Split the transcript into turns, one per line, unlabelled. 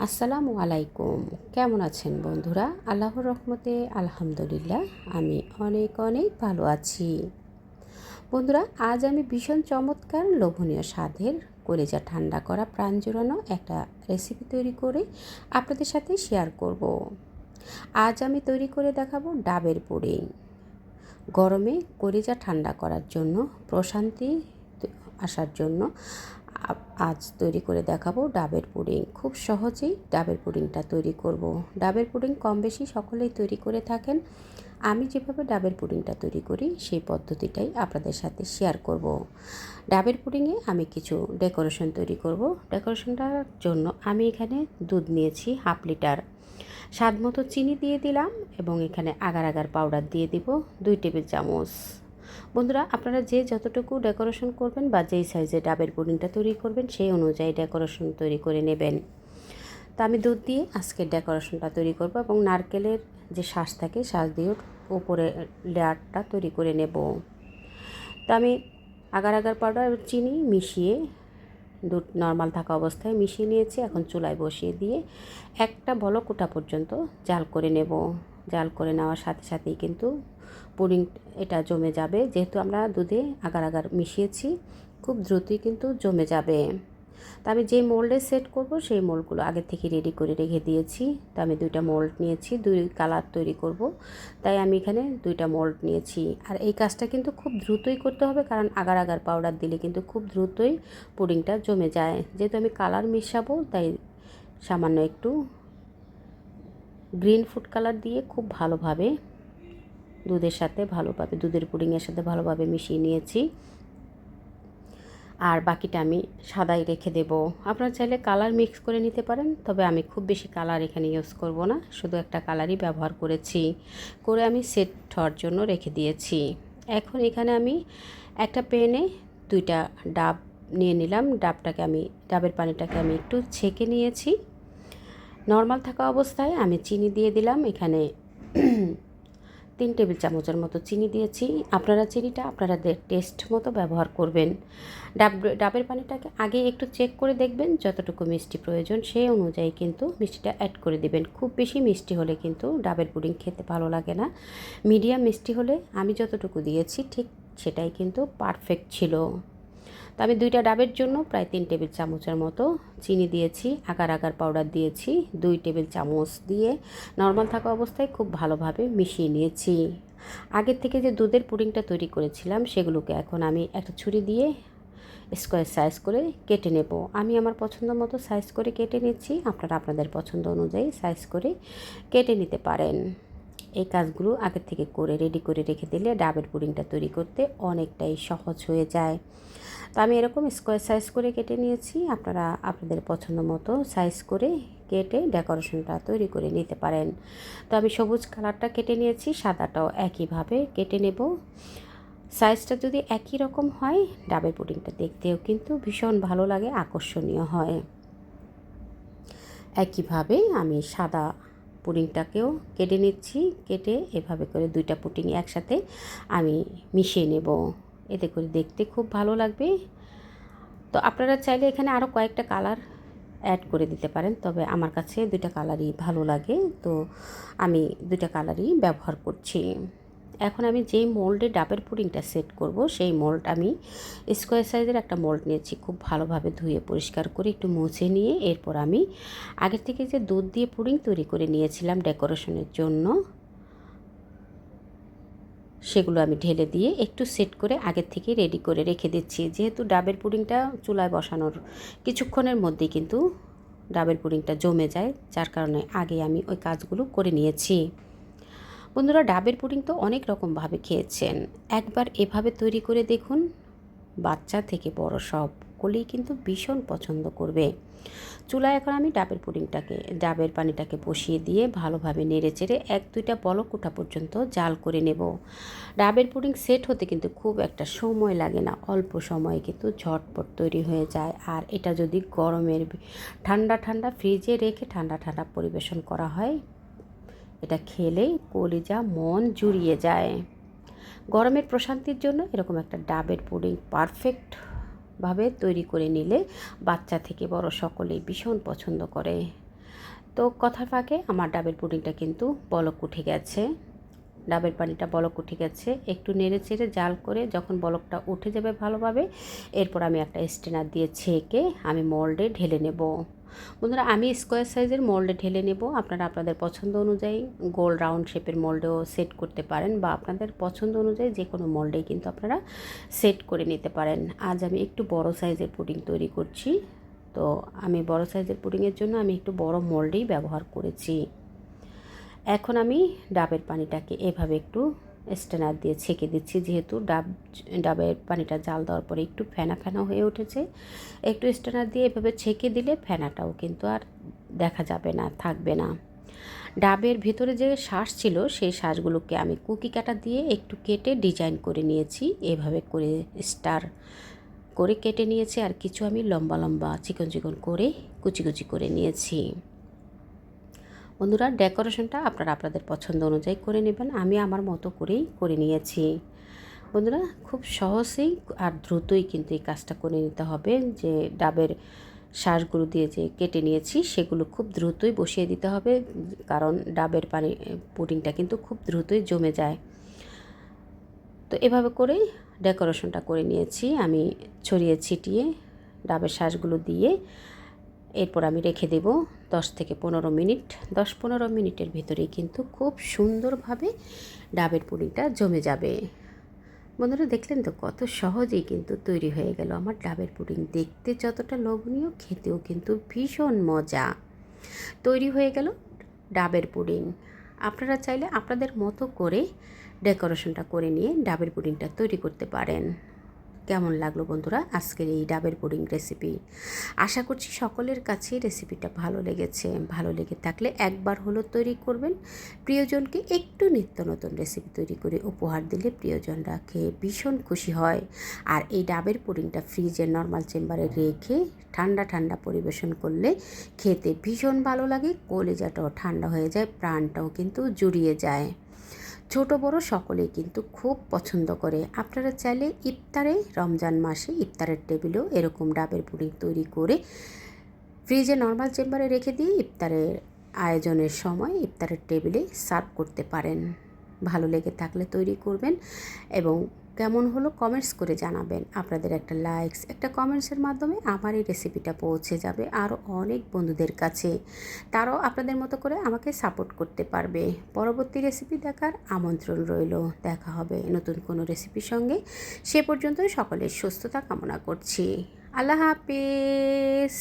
আসসালামু আলাইকুম। কেমন আছেন বন্ধুরা? আল্লাহর রহমতে আলহামদুলিল্লাহ, আমি অনেক অনেক ভালো আছি। বন্ধুরা, আজ আমি ভীষণ চমৎকার লোভনীয় স্বাদের কলেজা ঠান্ডা করা প্রাণ জোড়ানো একটা রেসিপি তৈরি করে আপনাদের সাথে শেয়ার করব। আজ আমি তৈরি করে দেখাবো ডাবের পুডিং গরমে কলেজা ঠান্ডা করার জন্য, প্রশান্তি আসার জন্য আজ তৈরি করে দেখাবো ডাবের পুডিং খুব সহজেই ডাবের পুডিংটা তৈরি করব। ডাবের পুডিং কম বেশি সকলেই তৈরি করে থাকেন আমি যেভাবে ডাবের পুডিংটা তৈরি করি, সেই পদ্ধতিটাই আপনাদের সাথে শেয়ার করব। ডাবের পুডিংয়ে আমি কিছু ডেকোরেশন তৈরি করব। ডেকোরেশনটার জন্য আমি এখানে দুধ নিয়েছি হাফ লিটার স্বাদ মতো চিনি দিয়ে দিলাম এবং এখানে আগার আগার পাউডার দিয়ে দিব দুই টেবিল চামচ বন্ধুরা, আপনারা যে যতটুকু ডেকোরেশন করবেন বা যেই সাইজে ডাবের পুডিংটা তৈরি করবেন, সেই অনুযায়ী ডেকোরেশন তৈরি করে নেবেন। তা আমি দুধ দিয়ে আজকের ডেকোরেশনটা তৈরি করব এবং নারকেলের যে শ্বাস থাকে শ্বাস দিয়ে উপরে লেয়ারটা তৈরি করে নেব। তা আমি আগার আগার পাউডার চিনি মিশিয়ে, দুধ নর্মাল থাকা অবস্থায় মিশিয়ে নিয়েছি। এখন চুলায় বসিয়ে দিয়ে একটা বলো কোটা পর্যন্ত জাল করে নেব। জাল করে নেওয়ার সাথে সাথেই কিন্তু পুডিং এটা জমে যাবে। যেহেতু আমরা দুধে আগার আগার মিশিয়েছি, খুব দ্রুতই কিন্তু জমে যাবে। তা আমি যে মোল্ডে সেট করব, সেই মোল্ডগুলো আগে থেকে রেডি করে রেখে দিয়েছি। তো আমি দুইটা মোল্ড নিয়েছি, দুই কালার তৈরি করব। তাই আমি এখানে দুইটা মোল্ড নিয়েছি। আর এই কাজটা কিন্তু খুব দ্রুতই করতে হবে, কারণ আগার আগার পাউডার দিলে কিন্তু খুব দ্রুতই পুডিংটা জমে যায়। যেহেতু আমি কালার মিশাবো, তাই সামান্য একটু গ্রিন ফুড কালার দিয়ে খুব ভালোভাবে দুধের সাথে ভালোভাবে, দুধের পুডিংয়ের সাথে ভালোভাবে মিশিয়ে নিয়েছি। আর বাকিটা আমি সাদাই রেখে দেব। আপনারা চাইলে কালার মিক্স করে নিতে পারেন, তবে আমি খুব বেশি কালার এখানে ইউজ করব না, শুধু একটা কালারই ব্যবহার করেছি। করে আমি সেট হওয়ার জন্য রেখে দিয়েছি। এখন এখানে আমি একটা পেনে দুইটা ডাব নিয়ে নিলাম। ডাবটাকে আমি, ডাবের পানিটাকে আমি একটু ছেঁকে নিয়েছি। নর্মাল থাকা অবস্থায় আমি চিনি দিয়ে দিলাম। এখানে তিন টেবিল চামচের মতো চিনি দিয়েছি। আপনারা চিনিটা আপনারা টেস্ট মতো ব্যবহার করবেন। ডাব, ডাবের পানিটাকে আগে একটু চেক করে দেখবেন, যতটুকু মিষ্টি প্রয়োজন সেই অনুযায়ী কিন্তু মিষ্টিটা অ্যাড করে দিবেন। খুব বেশি মিষ্টি হলে কিন্তু ডাবের পুডিং খেতে ভালো লাগে না। মিডিয়াম মিষ্টি হলে আমি যতটুকু দিয়েছি ঠিক সেটাই কিন্তু পারফেক্ট ছিল। তো আমি দুইটা ডাবের জন্য প্রায় তিন টেবিল চামচের মতো চিনি দিয়েছি, আকার আকার পাউডার দিয়েছি, দুই টেবিল চামচ দিয়ে নর্মাল থাকা অবস্থায় খুব ভালোভাবে মিশিয়ে নিয়েছি। আগের থেকে যে দুধের পুডিংটা তৈরি করেছিলাম, সেগুলোকে এখন আমি একটা ছুরি দিয়ে স্কোয়ার সাইজ করে কেটে নেব। আমি আমার পছন্দ মতো সাইজ করে কেটে নিচ্ছি, আপনারা আপনাদের পছন্দ অনুযায়ী সাইজ করে কেটে নিতে পারেন। এই কাজগুলো আগের থেকে করে, রেডি করে রেখে দিলে ডাবের পুডিংটা তৈরি করতে অনেকটাই সহজ হয়ে যায়। তো আমি এরকম স্কোয়ার সাইজ করে কেটে নিয়েছি। আপনারা আপনাদের পছন্দ মতো সাইজ করে কেটে ডেকোরেশনটা তৈরি করে নিতে পারেন। তো আমি সবুজ কালারটা কেটে নিয়েছি, সাদাটাও একইভাবে কেটে নেব। সাইজটা যদি একই রকম হয়, ডাবের পুডিংটা দেখতেও কিন্তু ভীষণ ভালো লাগে, আকর্ষণীয় হয়। একইভাবে আমি সাদা পুডিংটাকেও কেটে নিচ্ছি, কেটে এভাবে করে দুইটা পুডিং একসাথে আমি মিশিয়ে নেব। এতে করে দেখতে খুব ভালো লাগবে। তো আপনারা চাইলে এখানে আরও কয়েকটা কালার অ্যাড করে দিতে পারেন, তবে আমার কাছে দুইটা কালারই ভালো লাগে। তো আমি দুইটা কালারই ব্যবহার করছি। এখন আমি যেই মোল্ডে ডাবের পুডিংটা সেট করব, সেই মোল্ড আমি স্কোয়ার সাইজের একটা মোল্ড নিয়েছি। খুব ভালোভাবে ধুয়ে পরিষ্কার করে একটু মুছে নিয়ে, এরপর আমি আগের থেকে যে দুধ দিয়ে পুডিং তৈরি করে নিয়েছিলাম ডেকোরেশনের জন্য সেগুলো আমি ঢেলে দিয়ে একটু সেট করে আগের থেকে রেডি করে রেখে দিচ্ছি। যেহেতু ডাবের পুডিংটা চুলায় বসানোর কিছুক্ষণের মধ্যেই কিন্তু ডাবের পুডিংটা জমে যায়, যার কারণে আগে আমি ওই কাজগুলো করে নিয়েছি। বন্ধুরা, ডাবের পুডিং তো অনেক রকমভাবে খেয়েছেন। একবার এভাবে তৈরি করে দেখুন বাচ্চা থেকে বড় সকলেই কিন্তু ভীষণ পছন্দ করবে। চুলায় এখন আমি ডাবের পুডিংটাকে, ডাবের পানিটাকে বসিয়ে দিয়ে ভালোভাবে নেড়ে চেড়ে এক দুইটা বলক ওঠা পর্যন্ত জাল করে নেব। ডাবের পুডিং সেট হতে কিন্তু খুব একটা সময় লাগে না, অল্প সময়ে কিন্তু ঝটপট তৈরি হয়ে যায়। আর এটা যদি গরমের ঠান্ডা ঠান্ডা ফ্রিজে রেখে ঠান্ডা ঠান্ডা পরিবেশন করা হয়, এটা খেলেই কলিজা মন জুড়িয়ে যায়। গরমের প্রশান্তির জন্য এরকম একটা ডাবের পুডিং পারফেক্ট ভাবে তৈরি করে নিলে বাচ্চা থেকে বড় সকলেই ভীষণ পছন্দ করে। তো কথার ফাঁকে আমার ডাবের পুডিংটা কিন্তু বলক উঠে গেছে। ডাবের পানিটা বলক উঠে গেছে। একটু নেড়ে চেড়ে জাল করে যখন বলকটা উঠে যাবে ভালোভাবে, এরপর আমি একটা স্টেনার দিয়ে ছেঁকে আমি মোল্ডে ঢেলে নেব। বন্ধুরা, আমি স্কোয়ার সাইজের মোল্ডে ঢেলে নেব। আপনারা আপনাদের পছন্দ অনুযায়ী গোল রাউন্ড শেপের মোল্ডেও সেট করতে পারেন বা আপনাদের পছন্দ অনুযায়ী যে কোনো মোল্ডেই কিন্তু আপনারা সেট করে নিতে পারেন। আজ আমি একটু বড় সাইজের পুডিং তৈরি করছি। তো আমি বড় সাইজের পুডিংয়ের জন্য আমি একটু বড় মোল্ডেই ব্যবহার করেছি। এখন আমি ডাবের পানিটাকে এভাবে একটু স্টেনার দিয়ে ছেঁকে দিচ্ছি। যেহেতু ডাব, ডাবের পানিটা জাল দেওয়ার পরে একটু ফেনা ফেনা হয়ে উঠেছে, একটু স্টেনার দিয়ে এভাবে ছেঁকে দিলে ফেনাটাও কিন্তু আর দেখা যাবে না, থাকবে না। ডাবের ভিতরে যে শ্বাস ছিল, সেই শ্বাসগুলোকে আমি কুকি কাটা দিয়ে একটু কেটে ডিজাইন করে নিয়েছি। এভাবে করে স্টার করে কেটে নিয়েছি, আর কিছু আমি লম্বা লম্বা চিকন চিকন করে কুচি কুচি করে নিয়েছি। বন্ধুরা, ডেকোরেশনটা আপনারা আপনাদের পছন্দ অনুযায়ী করে নেবেন। আমি আমার মতো করেই করে নিয়েছি। বন্ধুরা, খুব সহজেই আর দ্রুতই কিন্তু এই কাজটা করে নিতে হবে যে ডাবের শ্বাসগুলো দিয়ে যে কেটে নিয়েছি, সেগুলো খুব দ্রুতই বসিয়ে দিতে হবে, কারণ ডাবের পানি, পুডিংটা কিন্তু খুব দ্রুতই জমে যায়। তো এভাবে করেই ডেকোরেশনটা করে নিয়েছি। আমি ছড়িয়ে ছিটিয়ে ডাবের শ্বাসগুলো দিয়ে এরপর আমি রেখে দেব দশ থেকে পনেরো মিনিট। দশ পনেরো মিনিটের ভিতরেই কিন্তু খুব সুন্দরভাবে ডাবের পুডিংটা জমে যাবে। বন্ধুরা, দেখলেন তো কত সহজেই কিন্তু তৈরি হয়ে গেল আমার ডাবের পুডিং। দেখতে যতটা লোভনীয়, খেতেও কিন্তু ভীষণ মজা। তৈরি হয়ে গেল ডাবের পুডিং। আপনারা চাইলে আপনাদের মতো করে ডেকোরেশনটা করে নিয়ে ডাবের পুডিংটা তৈরি করতে পারেন। কেমন লাগল বন্ধুরা আজকের এই ডাবের পুডিং রেসিপি আশা করছি সকলের কাছেই রেসিপিটা ভালো লেগেছে। ভালো লেগে থাকলে একবার হলো তৈরি করবেন। প্রিয়জনকে একটু নিত্য নতুন রেসিপি তৈরি করে উপহার দিলে প্রিয়জনরা খেয়ে ভীষণ খুশি হয়। আর এই ডাবের পুডিংটা ফ্রিজের নর্মাল চেম্বারে রেখে ঠান্ডা ঠান্ডা পরিবেশন করলে খেতে ভীষণ ভালো লাগে, কলেজাটাও ঠান্ডা হয়ে যায়, প্রাণটাও কিন্তু জুড়িয়ে যায়। ছোট বড় সকলেই কিন্তু খুব পছন্দ করে। আপনারা চাইলে ইফতারে, রমজান মাসে ইফতারের টেবিলেও এরকম ডাবের পুডিং তৈরি করে ফ্রিজে নর্মাল চেম্বারে রেখে দিয়ে ইফতারের আয়োজনের সময় ইফতারের টেবিলে সার্ভ করতে পারেন। ভালো লেগে থাকলে তৈরি করবেন এবং কেমন হলো কমেন্টস করে জানাবেন। আপনাদের একটা লাইকস একটা কমেন্টসের মাধ্যমে আমার এই রেসিপিটা পৌঁছে যাবে আরও অনেক বন্ধুদের কাছে। তারাও আপনাদের মতো করে আমাকে সাপোর্ট করতে পারবে। পরবর্তী রেসিপি দেখার আমন্ত্রণ রইল। দেখা হবে নতুন কোনো রেসিপির সঙ্গে। সে পর্যন্ত সকলের সুস্থতা কামনা করছি। আল্লাহ হাফিজ।